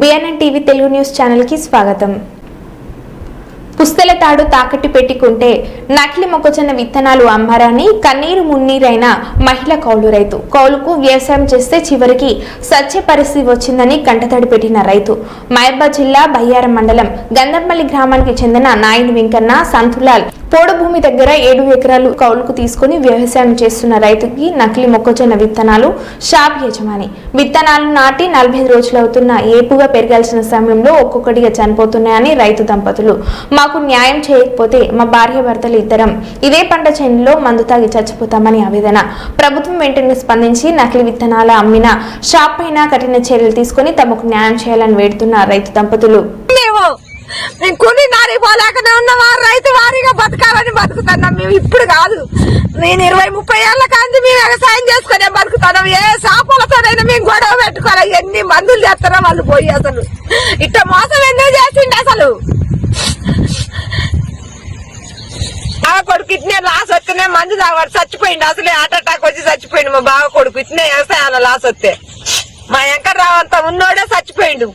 BNN TV Telugu news స్వాగతం. పుస్తల తాడు తాకట్టు పెట్టుకుంటే నకిలి మొక్కజొన్న విత్తనాలు అమ్మారాన్ని కన్నీరు మున్నీరైన మహిళ కౌలు రైతు. కౌలుకు వ్యవసాయం చేస్తే చివరికి సత్య పరిస్థితి వచ్చిందని కంటతడి పెట్టిన రైతు. మహబా జిల్లా బయ్యారం మండలం గంధంపల్లి గ్రామానికి చెందిన నాయని వెంకన్న సంతులాల్ పోడభూమి దగ్గర ఏడు ఎకరాలు కౌలుకు తీసుకుని వ్యవసాయం చేస్తున్న రైతుకి నకిలీ మొక్కజొన్న విత్తనాలు షాప్ యజమాని. విత్తనాలు నాటి నలభై ఐదు రోజులు అవుతున్న ఏపుగా పెరగాల్సిన సమయంలో ఒక్కొక్కటిగా చనిపోతున్నాయని రైతు దంపతులు. మాకు న్యాయం చేయకపోతే మా భార్య భర్తలు ఇద్దరం. ఇదే పంట చేనులో మందు తాగి చచ్చిపోతామని ఆవేదన. ప్రభుత్వం వెంటనే స్పందించి నకిలీ విత్తనాల అమ్మిన షాప్ పైన కఠిన చర్యలు తీసుకుని తమకు న్యాయం చేయాలని వేడుతున్న రైతు దంపతులు. మేము మేము కొన్ని నారి ఉన్నామా రైతు వారిగా బతకాలని బతుకుతున్నాం. మేము ఇప్పుడు కాదు. నేను ఇరవై ముప్పై ఏళ్ళ కాంతి మేము వ్యవసాయం చేసుకునే బతుకుతున్నాం. ఏ చేపలతోనైనా మేము గొడవ పెట్టుకోవాలి. ఎన్ని మందులు చేస్తారో వాళ్ళు పోయి అసలు. ఇట్ట మోసం ఎందుకు చేసిండు అసలు? బావ కొడుకు ఇట్నే లాస్ వస్తేనే మందు తాగాడు. చచ్చిపోయిండు. అసలే హార్ట్ అటాక్ వచ్చి చచ్చిపోయిండు మా బావ కొడుకు. ఇట్నే వ్యవసాయాల లాస్ వస్తే. మా వెంకట్రావు అంతా ఉన్నోడే చచ్చిపోయిండు.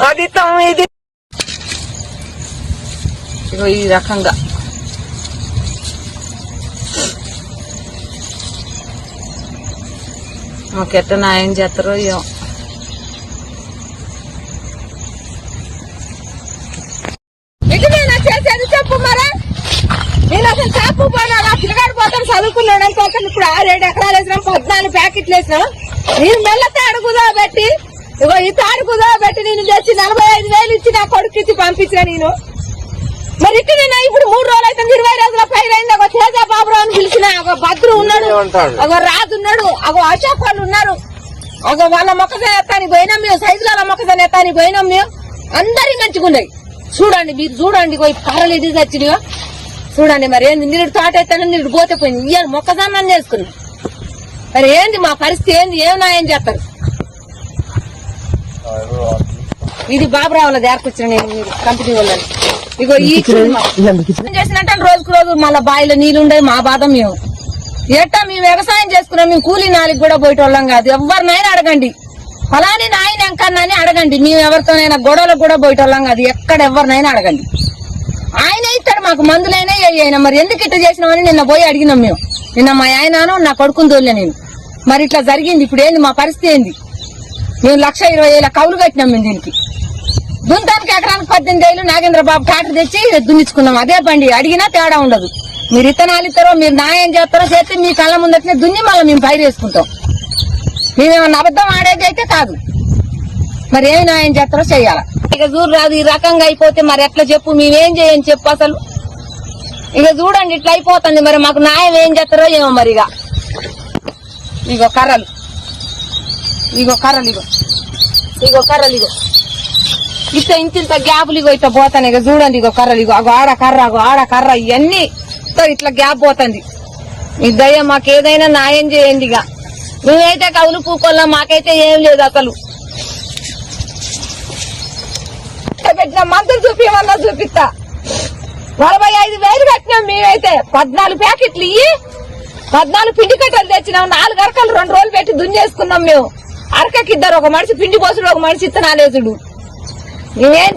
అది తం- ఇది ఇగో ఈ రకంగా. మాకు ఎట్ట న్యాయం చేస్తారో ఏమో. చేసేది చెప్పు మరా. నేను అసలు చేపు పోయినా పిల్లగాడు పోతాను చదువుకున్నాడు అనుకోతాను ఇప్పుడు ఆరేడు ఎకరాలు వేసినాం పద్నాలుగు ప్యాకెట్లు వేసినాం. నేను మెల్ల తాడు కుదా పెట్టి ఇగో ఈ తాడు కుదా పెట్టి నేను తెచ్చి నలభై ఐదు వేలు ఇచ్చి నా కొడుకు ఇచ్చి పంపించిన నేను. మరి ఇట్లా నేను ఇప్పుడు మూడు రోజులు అయితే ఇరవై రోజుల పైన అయింది. ఒక తేజ బాబురావు అని పిలిచిన ఒక భద్రు ఉన్నాడు ఒక రాజు ఉన్నాడు ఒక అశోక్ వాళ్ళు ఉన్నారు. ఒక వాళ్ళ మొక్కజొన్న ఎత్తాని పోయినాం మేము సైజుల మొక్కజొన్న ఎత్తాని పోయినాం మేము. అందరి మంచిగా ఉన్నాయి. చూడండి మీరు చూడండి పోయి కర్రలు ఇది తెచ్చినాయో చూడండి మరి ఏంది నీరు తోట ఎత్తాను నీరు పోతే పోయింది. ఇయ్యాలి మొక్కజొన్న చేసుకున్నాం. మరి ఏంది మా పరిస్థితి ఏంది? ఏం నాయం చేస్తారు? ఇది బాబురావుల దేరకొచ్చిన నేను మీరు కంపెనీ వాళ్ళని. ఇగో ఈ చేసినట్టు రోజుకు రోజు మళ్ళా బావిలో నీళ్ళు ఉండే మా బాధ మేము. ఎట్టా మేము వ్యవసాయం చేసుకున్నాం మేము కూలీ నాలుగు కూడా పోయేటోళ్ళం కాదు. ఎవరినైనా అడగండి. ఫలాని నాయన ఎంకన్నాని అడగండి. మేము ఎవరితోనైనా గొడవలకు కూడా పోయేటోళ్ళం కాదు. ఎక్కడ ఎవరినైనా అడగండి. ఆయన ఇస్తాడు మాకు మందులైనా అయినా. మరి ఎందుకు ఇట్లా చేసినామని నిన్న పోయి అడిగినాం మేము. నిన్న మా ఆయనను నా కొడుకుని తోలే నేను. మరి ఇట్లా జరిగింది. ఇప్పుడు ఏంది? మా పరిస్థితి ఏంది? మేము లక్ష ఇరవై వేల కౌలు కట్టినాం మేము దీనికి. దుంతానికి ఎకరానికి పద్దెనిమిది వేలు నాగేంద్రబాబు ట్రాక్టర్ తెచ్చి దున్నించుకున్నాం అదే బండి. అడిగినా తేడా ఉండదు. మీరు ఇత్తనాలు ఇస్తారో మీరు న్యాయం చేస్తారో చేస్తే మీ కళ్ళ ముందటనే దున్ని మళ్ళీ మేము పైరు వేసుకుంటాం. మేమేమన్నా అబద్ధం ఆడేది అయితే కాదు. మరి ఏమి న్యాయం చేస్తారో చెయ్యాల ఇక చూడు రాదు ఈ రకంగా అయిపోతే మరి ఎట్లా చెప్పు? మేమేం చేయని చెప్పు అసలు. ఇక చూడండి ఇట్లా అయిపోతుంది. మరి మాకు న్యాయం ఏం చేస్తారో ఏమో మరి ఇక. కర్రలు. ఇగో కర్రలు ఇగో. ఇగో కర్రలు ఇగో. ఇట్ట ఇంత గ్యాపులు ఇగో ఇట్లా పోతాను ఇక చూడండి ఇగో కర్రలు ఇగో. అగో ఆడ కర్ర అగో ఆడ కర్ర ఇవన్నీ ఇట్లా ఇట్లా గ్యాప్ పోతుంది. మీ దయ్య మాకేదైనా న్యాయం చేయండి ఇక నువ్వైతే కవులు పూకొల్లా మాకైతే ఏం లేదు అసలు. పెట్టిన మందులు చూపించమన్నా చూపిస్తా. నలభై ఐదు వేలు కట్టినాం మేమైతే. పద్నాలుగు ప్యాకెట్లు ఇయ్యి పద్నాలుగు పిండి కట్టలు తెచ్చినాం నాలుగు అరకలు రెండు రోజులు పెట్టి దున్నేసుకున్నాం మేము. అరకకిద్దరు ఒక మనిషి పిండి పోసుడు ఒక మనిషి ఇత్తనాలేసుడు. నేనేం